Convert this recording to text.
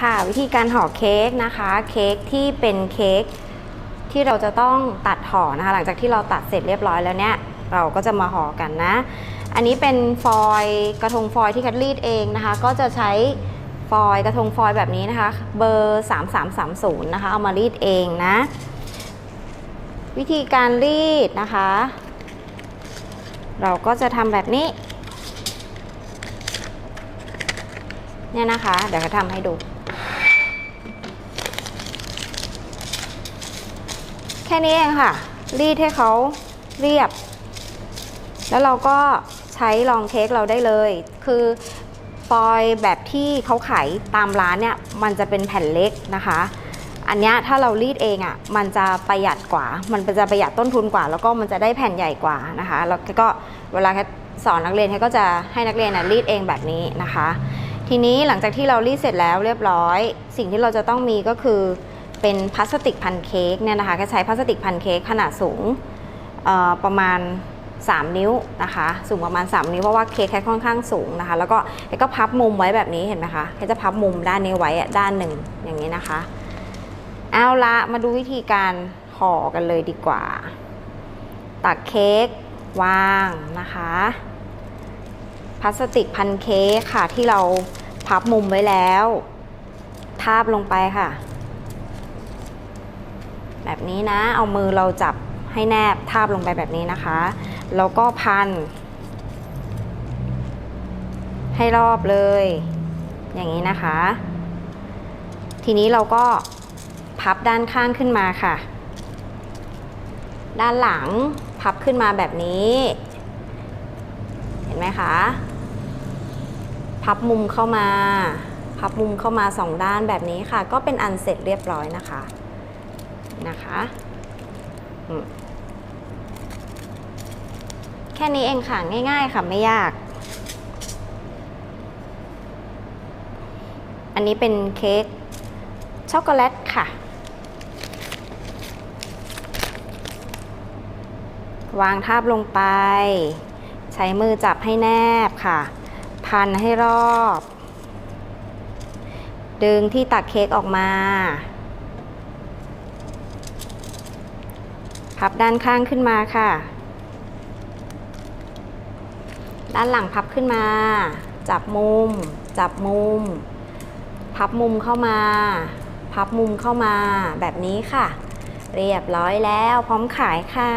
ค่ะวิธีการห่อเค้กนะคะ เค้กที่เป็นเค้กที่เราจะต้องตัดห่อนะคะ หลังจากที่เราตัดเสร็จเรียบร้อยแล้วเนี่ย เราก็จะมาห่อกันนะ อันนี้เป็นฟอยล์กระทงฟอยล์ที่คัดรีดเองนะคะ ก็จะใช้ฟอยล์กระทงฟอยล์แบบนี้นะคะ เบอร์ 3330 นะคะ เอามารีดเองนะ วิธีการรีดนะคะ เราก็จะทำแบบนี้เนี่ยนะคะ เดี๋ยวจะทำให้ดู แค่นี้เองค่ะ รีดให้เขาเรียบ แล้วเราก็ใช้รองเค้กเราได้เลย คือฟอยแบบที่เขาขายตามร้านเนี่ย มันจะเป็นแผ่นเล็กนะคะ อันนี้ถ้าเรารีดเองอะ่ะ มันจะประหยัดกว่า มันจะประหยัดต้นทุนกว่า แล้วก็มันจะได้แผ่นใหญ่กว่านะคะ แล้วก็เวลาสอนนักเรียนเขาก็จะให้นักเรียนน่ะรีดเองแบบนี้นะคะ ทีนี้หลังจากที่เรารีดเสร็จแล้วเรียบร้อย สิ่งที่เราจะต้องมีก็คือ เป็นพลาสติกพันเค้กเนี่ยนะคะก็ใช้พลาสติกพันเค้กขนาดสูงประมาณ 3 นิ้วนะคะสูงประมาณ 3 นิ้วเพราะว่าเค้กแค่ค่อนข้างสูงนะคะ แล้วก็แกก็พับมุมไว้แบบนี้เห็นไหมคะแกจะพับมุมด้านนี้ไว้ด้านหนึ่งอย่างนี้นะคะ เอาละมาดูวิธีการห่อกันเลยดีกว่า ตักเค้กวางนะคะพลาสติกพันเค้กค่ะที่เราพับมุมไว้แล้ว ทาบลงไปค่ะ แบบนี้นะ เอามือเราจับให้แนบทาบลงไปแบบนี้นะคะ แล้วก็พัน ให้รอบเลย อย่างนี้นะคะ ทีนี้เราก็พับด้านข้างขึ้นมาค่ะ ด้านหลังพับขึ้นมาแบบนี้ เห็นไหมคะ พับมุมเข้ามา พับมุมเข้ามาสองด้านแบบนี้ค่ะ ก็เป็นอันเสร็จเรียบร้อยนะคะ นะคะแค่นี้เองค่ะง่าย ๆ ค่ะไม่ยาก อันนี้เป็นเค้กช็อกโกแลตค่ะ วางทาบลงไป ใช้มือจับให้แนบค่ะ พันให้รอบ ดึงที่ตักเค้กออกมา พับด้านข้างขึ้นมาค่ะ ด้านหลังพับขึ้นมา จับมุม จับมุม พับมุมเข้ามา พับมุมเข้ามาแบบนี้ค่ะ เรียบร้อยแล้วพร้อมขายค่ะ